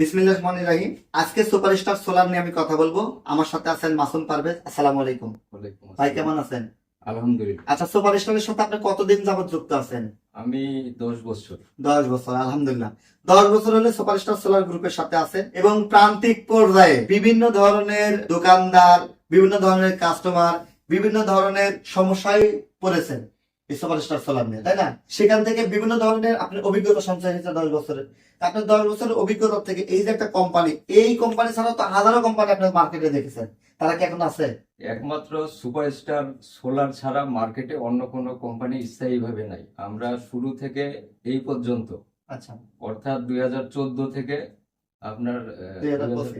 বিসমিল্লাহ রহমান রাহিম। আজকে superstar solar নিয়ে আমি কথা বলব। আমার সাথে আছেন মাসুম পারভেজ। আসসালামু আলাইকুম। ওয়ালাইকুম ভাই কেমন আছেন? আলহামদুলিল্লাহ। আচ্ছা সুপারস্টারের সাথে আপনি কতদিন যাবত যুক্ত আছেন? আমি দশ বছর। দশ বছর আলহামদুলিল্লাহ। দশ বছর হলে সুপারস্টার সোলার গ্রুপের সাথে আছেন এবং প্রান্তিক পর্যায়ে বিভিন্ন ধরনের দোকানদার বিভিন্ন ধরনের কাস্টমার বিভিন্ন ধরনের সমস্যায় পড়েছেন। সুপারস্টার সোলার নিয়ে তাই না? সেখান থেকে বিভিন্ন ধরনের আপনার অভিজ্ঞতা সঞ্চয় হয়েছে দশ বছরের আপনার দশ বছরের অভিজ্ঞতা থেকে এই যে একটা কোম্পানি এই কোম্পানি ছাড়া তো হাজারো কোম্পানি আপনার মার্কেটে দেখেছেন। তারা কি এখন আছে? একমাত্র সুপারস্টার সোলার ছাড়া মার্কেটে অন্য কোনো কোম্পানি স্থায়ীভাবে নাই। আমরা শুরু থেকে এই পর্যন্ত। আচ্ছা। অর্থাৎ দুই হাজার চোদ্দ থেকে আপনার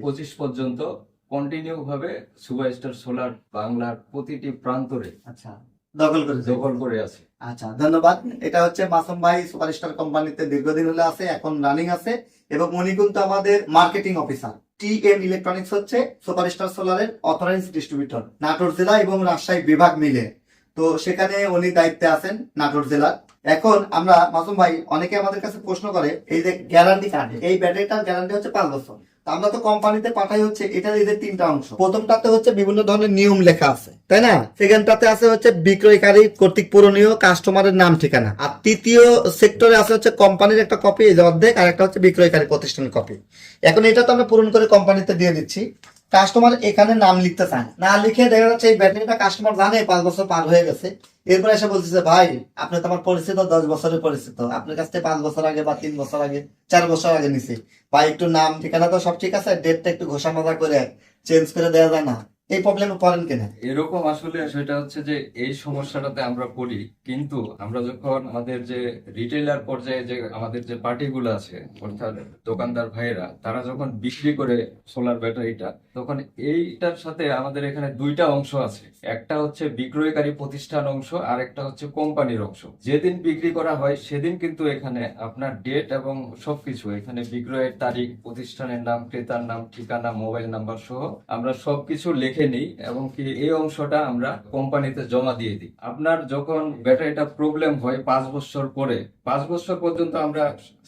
পঁচিশ। পর্যন্ত কন্টিনিউ ভাবে সুপারস্টার সোলার বাংলার প্রতিটি প্রান্তরে। আচ্ছা। দখল করে দখল করে আছে। আচ্ছা ধন্যবাদ। এটা হচ্ছে মাসুম ভাই সুপারস্টার কোম্পানিতে দীর্ঘদিন হলে আছে এখন রানিং আছে এবং উনি কিন্তু আমাদের marketing officer T M electronics হচ্ছে সুপারস্টার সোলারের অথরাইজ ডিস্ট্রিবিউটর নাটোর জেলা এবং রাজশাহী বিভাগ মিলে। তো সেখানে উনি দায়িত্বে আছেন নাটোর জেলার। এখন আমরা মাসুম ভাই অনেকে আমাদের কাছে প্রশ্ন করে এই যে গ্যারান্টি কার্ড এই ব্যাটারিটার গ্যারান্টি হচ্ছে পাঁচ বছর। আমরা তো কোম্পানিতে পাঠাই হচ্ছে এটার এদের তিনটা অংশ। প্রথমটাতে হচ্ছে বিভিন্ন ধরনের নিয়ম লেখা আছে তাই না? সেকেন্ডটাতে আছে হচ্ছে বিক্রয়কারী কর্তৃক পূরণীয় কাস্টমারের নাম ঠিকানা। আর তৃতীয় সেক্টরে আছে হচ্ছে কোম্পানির একটা কপি এই যে অর্ধেক আর একটা হচ্ছে বিক্রয়কারী প্রতিষ্ঠানের কপি এখন এটা তো আমরা পূরণ করে কোম্পানিতে দিয়ে দিচ্ছি। কাস্টমার এখানে নাম লিখতে চায় না। না লিখে দেখা যাচ্ছে এই ব্যাটারিটা কাস্টমার জানে পাঁচ বছর পার হয়ে গেছে। এরপরে এসে বলতেছে, ভাই, আপনি তো আমার পরিচিত, দশ বছরের পরিচিত। আপনার কাছ থেকে পাঁচ বছর আগে বা তিন বছর আগে, চার বছর আগে নিছি। ভাই, একটু নাম, ঠিকানা তো সব ঠিক আছে ডেটটা একটু ঘোষা মাজা করে চেঞ্জ করে দেওয়া যায় না। এই প্রবলেমে পড়েন কিনা? এরকম আসলে সেটা হচ্ছে যে, এই সমস্যাটাতে আমরা পড়ি, কিন্তু আমরা যখন আমাদের যে রিটেলার পর্যায়ে যে আমাদের যে পার্টিগুলো আছে, অর্থাৎ দোকানদার ভাইয়েরা, তারা যখন বিক্রি করে সোলার ব্যাটারিটা তখন এইটার সাথে আমাদের এখানে দুইটা অংশ আছে। একটা হচ্ছে বিক্রয়কারী প্রতিষ্ঠান অংশ, আর একটা হচ্ছে কোম্পানির অংশ। যেদিন বিক্রি করা হয়, সেদিন কিন্তু এখানে আপনার ডেট এবং সবকিছু, এখানে বিক্রয়ের তারিখ, প্রতিষ্ঠানের নাম, ক্রেতার নাম, ঠিকানা মোবাইল নাম্বার সহ আমরা সবকিছু লিখে নিই, এবং কি এই অংশটা আমরা কোম্পানিতে জমা দিয়ে দিই। আপনার যখন ব্যাটারিটা প্রবলেম হয় পাঁচ বছর পরে, পাঁচ বছর পর্যন্ত আমরা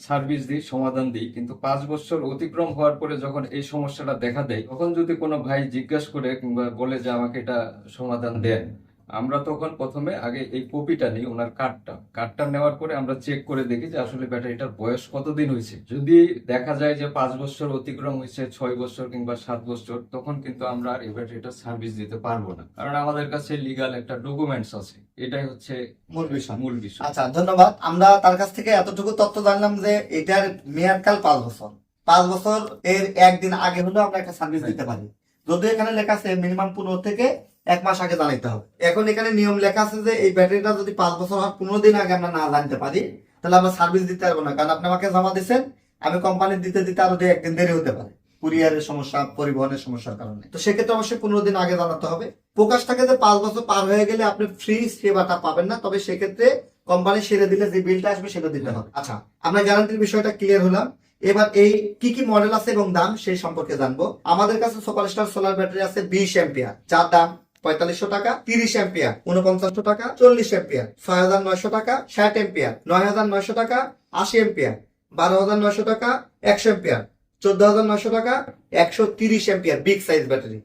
সার্ভিস দিই, সমাধান দিই, কিন্তু পাঁচ বছর অতিক্রম হওয়ার পরে যখন এই সমস্যাটা দেখা দেয়, তখন যদি কোনো ভাই জিজ্ঞাসা করে কিংবা বলে যে আমাকে এটা সমাধান দেন আমরা তখন প্রথমে আগে এই কপিটা নিই ওনার কার্ডটা। কার্ডটা নেওয়ার পরে আমরা চেক করে দেখি যে আসলে ব্যাটারিটার বয়স কতদিন হয়েছে। যদি দেখা যায় যে পাঁচ বছর অতিক্রম হয়েছে ছয় বছর কিংবা সাত বছর তখন কিন্তু আমরা আর এই ব্যাটারিটা সার্ভিস দিতে পারব না। কারণ আমাদের কাছে লিগাল একটা ডকুমেন্টস আছে। এটাই হচ্ছে মূল বিষয়। মূল বিষয়। আচ্ছা ধন্যবাদ। আমরা তার কাছ থেকে এতটুকু তথ্য জানলাম যে এটার মেয়াদকাল পাঁচ বছর। পাঁচ বছর এর একদিন আগে হলেও আমরা একটা সার্ভিস দিতে পারি। যদিও এখানে লেখা আছে মিনিমাম পনেরো থেকে এক মাস আগে জানাইতে হবে। এখন এখানে নিয়ম লেখা আছে যে এই ব্যাটারিটা যদি পাঁচ বছর হয়, পনেরো দিন আগে আমরা না জানতে পারি, তাহলে আমরা সার্ভিস দিতে পারব না। কারণ আপনি আমাকে জমা দিচ্ছেন আমি কোম্পানি দিতে দিতে আরও দুই একদিন দেরি হতে পারে। কুরিয়ারের সমস্যা, পরিবহনের সমস্যার কারণে। তো সেক্ষেত্রে অবশ্যই পনেরো দিন আগে জানাতে হবে। প্রকাশ থাকে যে পাঁচ বছর পার হয়ে গেলে আপনি ফ্রি সেবাটা পাবেন না, তবে সেক্ষেত্রে কোম্পানি সেরে দিলে যে বিলটা আসবে, সেটা দিতে হবে। আচ্ছা আমরা গ্যারান্টির বিষয়টা ক্লিয়ার হলাম। এবার এই কি কি মডেল আছে এবং দাম, সেই সম্পর্কে জানব। আমাদের কাছে সুপারস্টার সোলার ব্যাটারি আছে বিশ এম্পিয়ার যার দাম পঁয়তাল্লিশশো টাকা, তিরিশ এম্পিয়ার উনপঞ্চাশশো টাকা, চল্লিশ এম্পিয়ার ছয় হাজার নয়শো টাকা, ষাট এম্পিয়ার নয় হাজার নয়শো টাকা, আশি এম্পিয়ার বারো হাজার নয়শো টাকা, একশো এম্পিয়ার চোদ্দ হাজার নয়শো টাকা, একশো তিরিশ এম্পিয়ার বিগ সাইজ ব্যাটারি,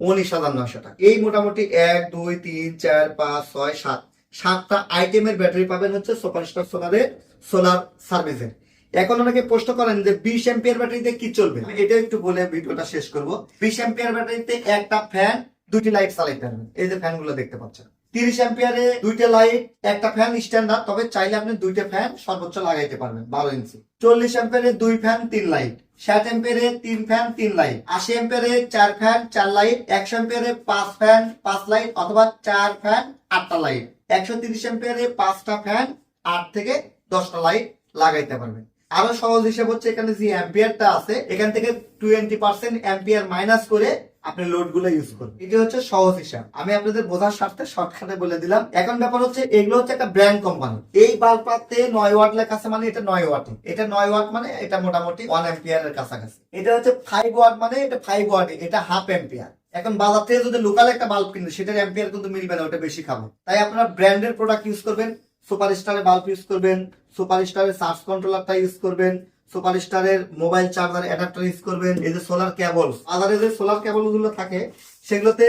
উনিশ হাজার নয়শো টাকা। এই মোটামুটি এক, দুই, তিন, চার, পাঁচ, ছয়, সাত, সাতটা আইটেমের ব্যাটারি পাবেন হচ্ছে সুপারস্টার সোলারের সোলার সার্ভিসের এখন অনেকে প্রশ্ন করেন যে বিশ এম্পিয়ার ব্যাটারিতে কি চলবে? এটা একটু বলে ভিডিওটা শেষ করব। বিশ এম্পিয়ার ব্যাটারিতে একটা ফ্যান দুটি লাইট চালাইতে পারবেন এই যে ফ্যানগুলো দেখতে পাচ্ছেন। তিরিশ এম্পিয়ারে দুইটা লাইট একটা ফ্যান স্ট্যান্ডার্ড তবে চাইলে আপনি দুইটা ফ্যান সর্বোচ্চ লাগাইতে পারবেন, বারো ইঞ্চি চল্লিশ এম্পিয়ারে দুই ফ্যান তিন লাইট ষাট এম্পিয়ারে তিন ফ্যান তিন লাইট আশি এম্পিয়ারে চার ফ্যান চার লাইট একশো এম্পিয়ারে পাঁচ ফ্যান পাঁচ লাইট অথবা চার ফ্যান আটটা লাইট একশো তিরিশ এম্পিয়ারে পাঁচটা ফ্যান আট থেকে দশটা লাইট লাগাইতে পারবেন। আরও সহজ হিসাব হচ্ছে এখানে যে অ্যাম্পিয়ারটা আছে, এখান থেকে টোয়েন্টি পার্সেন্ট অ্যাম্পিয়ার মাইনাস করে আপনি লোডগুলো ইউজ করবেন এটি হচ্ছে সহজ হিসাব। আমি আপনাদের বোঝার স্বার্থে শর্টকাটে বলে দিলাম। এখন ব্যাপার হচ্ছে, এগুলো হচ্ছে একটা ব্র্যান্ড কোম্পানি এই বাল্বটাতে নয় ওয়াট লেখা আছে মানে এটা নয় ওয়াট এটা নয় ওয়াট মানে এটা মোটামুটি ওয়ান অ্যাম্পিয়ারের কাছাকাছি। এটা হচ্ছে ফাইভ ওয়াট মানে এটা ফাইভ ওয়াট এটা হাফ অ্যাম্পিয়ার এখন বাজার থেকে যদি লোকাল একটা বাল্ব কিনবে সেটার অ্যাম্পিয়ার কিন্তু মিলবে না, ওটা বেশি খাবে। তাই আপনারা ব্র্যান্ডের প্রোডাক্ট ইউজ করবেন সুপার স্টারের বাল্ব ইউজ করবেন সুপার স্টারের চার্জ কন্ট্রোলারটা ইউজ করবেন সুপার স্টারের মোবাইল চার্জার অ্যাডাপ্টার ইউজ করবেন, এই যে সোলার কেবল আদারে যে সোলার কেবলগুলো থাকে, সেগুলোতে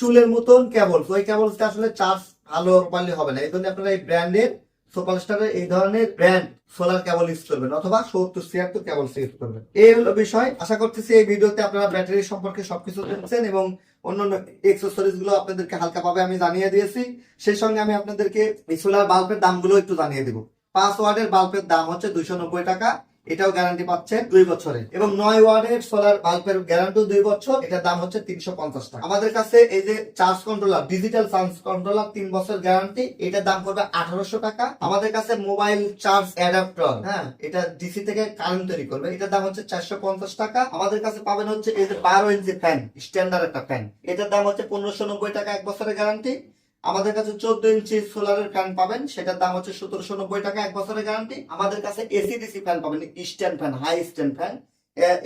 চুলের মতন কেবল ওই কেবলটা আসলে চার্জ ভালো প্রপারলি হবে না। এই জন্য আপনারা এই ব্র্যান্ডের সুপার স্টারের এই ধরনের ব্র্যান্ড সোলার কেবল ইউজ করবেন, অথবা সত্তর, ছিয়াত্তর কেবল ইউজ করবেন। এই হলো বিষয়। আশা করতেছি এই ভিডিওতে আপনারা ব্যাটারি সম্পর্কে সবকিছু দেখছেন এবং অন্যান্য এক্সেসরিজগুলো আপনাদেরকে হালকা ভাবে আমি জানিয়ে দিয়েছি। সেই সঙ্গে আমি আপনাদেরকে এই সোলার বাল্বের দামগুলো একটু জানিয়ে দিব। পাঁচ ওয়ার্ডের বাল্বের দাম হচ্ছে দুইশো নব্বই টাকা। এটাও গ্যারান্টি পাচ্ছে দুই বছরে। এবং নয় ওয়ার্ডের সোলার বাল্বের গ্যারান্টি দুই বছর, এটার দাম হচ্ছে তিনশো পঞ্চাশ টাকা। আমাদের কাছে এই যে charge controller digital charge controller তিন বছর গ্যারান্টি এটার দাম পড়বে আঠারোশো টাকা। আমাদের কাছে মোবাইল চার্জ অ্যাডাপ্টার হ্যাঁ এটা ডিসি থেকে কারেন্ট তৈরি করবে, এটার দাম হচ্ছে চারশো পঞ্চাশ টাকা। আমাদের কাছে পাবেন হচ্ছে এই যে বারো ইঞ্চি ফ্যান স্ট্যান্ডার্ড একটা ফ্যান এটার দাম হচ্ছে পনেরোশো নব্বই টাকা এক বছরের গ্যারান্টি আমাদের কাছে চোদ্দ ইঞ্চি সোলারের ফ্যান পাবেন সেটার দাম হচ্ছে সতেরোশো নব্বই টাকা এক বছরের গ্যারান্টি আমাদের কাছে এসি ডিসি ফ্যান পাবেন stand fan high stand fan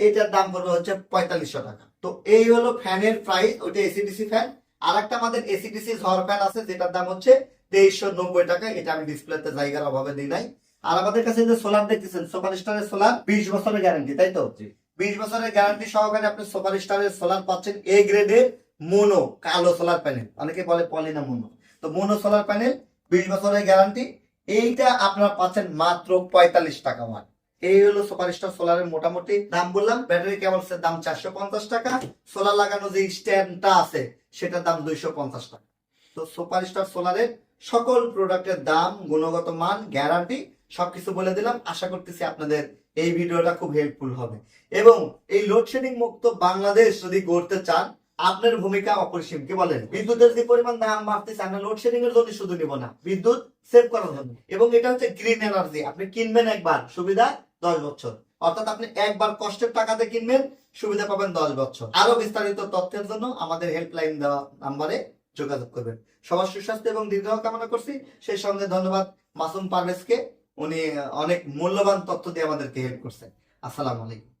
এটার দাম পড়বে হচ্ছে পঁয়তাল্লিশশো টাকা। তো এই হলো ফ্যানের প্রাইস ওইটা এসি ডিসি ফ্যান আর একটা আমাদের এসি ডিসি ঝড় ফ্যান আছে যেটার দাম হচ্ছে তেইশশো নব্বই টাকা। এটা আমি ডিসপ্লেতে জায়গার অভাবে দিই নাই। আর আমাদের কাছে যে সোলার দেখতেছেন সুপার স্টারের সোলার বিশ বছরের গ্যারান্টি তাই তো? বিশ বছরের গ্যারান্টি সহকারে আপনি সুপার স্টারের সোলার পাচ্ছেন এ গ্রেডের মোনো, কালো সোলার প্যানেল অনেকে বলে পলিনা মোনো। তো মোনো সোলার প্যানেল বিশ বছরের গ্যারান্টি এইটা আপনারা পাচ্ছেন মাত্র পঁয়তাল্লিশ টাকা ওয়াট এই হলো সুপার স্টার সোলারের মোটামুটি দাম বললাম। ব্যাটারি কেবলসের দাম চারশো পঞ্চাশ টাকা। সোলার লাগানো যে স্ট্যান্ডটা আছে, সেটার দাম দুইশো পঞ্চাশ টাকা। তো সুপার স্টার সোলারের সকল প্রোডাক্টের দাম, গুণগত মান গ্যারান্টি সবকিছু বলে দিলাম। আশা করতেছি আপনাদের এই ভিডিওটা খুব হেল্পফুল হবে। এবং এই লোডশেডিং মুক্ত বাংলাদেশ যদি গড়তে চান আপনার ভূমিকা অপরিসীম, কি বলেন? বিদ্যুতের যে পরিমাণ দাম বাড়তেছে, আমরা লোডশেডিং এর জন্য শুধু নিব না, বিদ্যুৎ সেভ করার জন্য। এবং এটা হচ্ছে গ্রিন এনার্জি আপনি কিনবেন একবার, সুবিধা দশ বছর। অর্থাৎ আপনি একবার কষ্টের টাকাতে কিনবেন, সুবিধা পাবেন দশ বছর। আরও বিস্তারিত তথ্যের জন্য আমাদের হেল্পলাইন দেওয়া নাম্বারে যোগাযোগ করবেন। সবার সুস্বাস্থ্য এবং দীর্ঘ কামনা করছি। সেই সঙ্গে ধন্যবাদ মাসুম পারভেজকে, উনি অনেক মূল্যবান তথ্য দিয়ে আমাদেরকে হেল্প করছেন। আসসালামু আলাইকুম।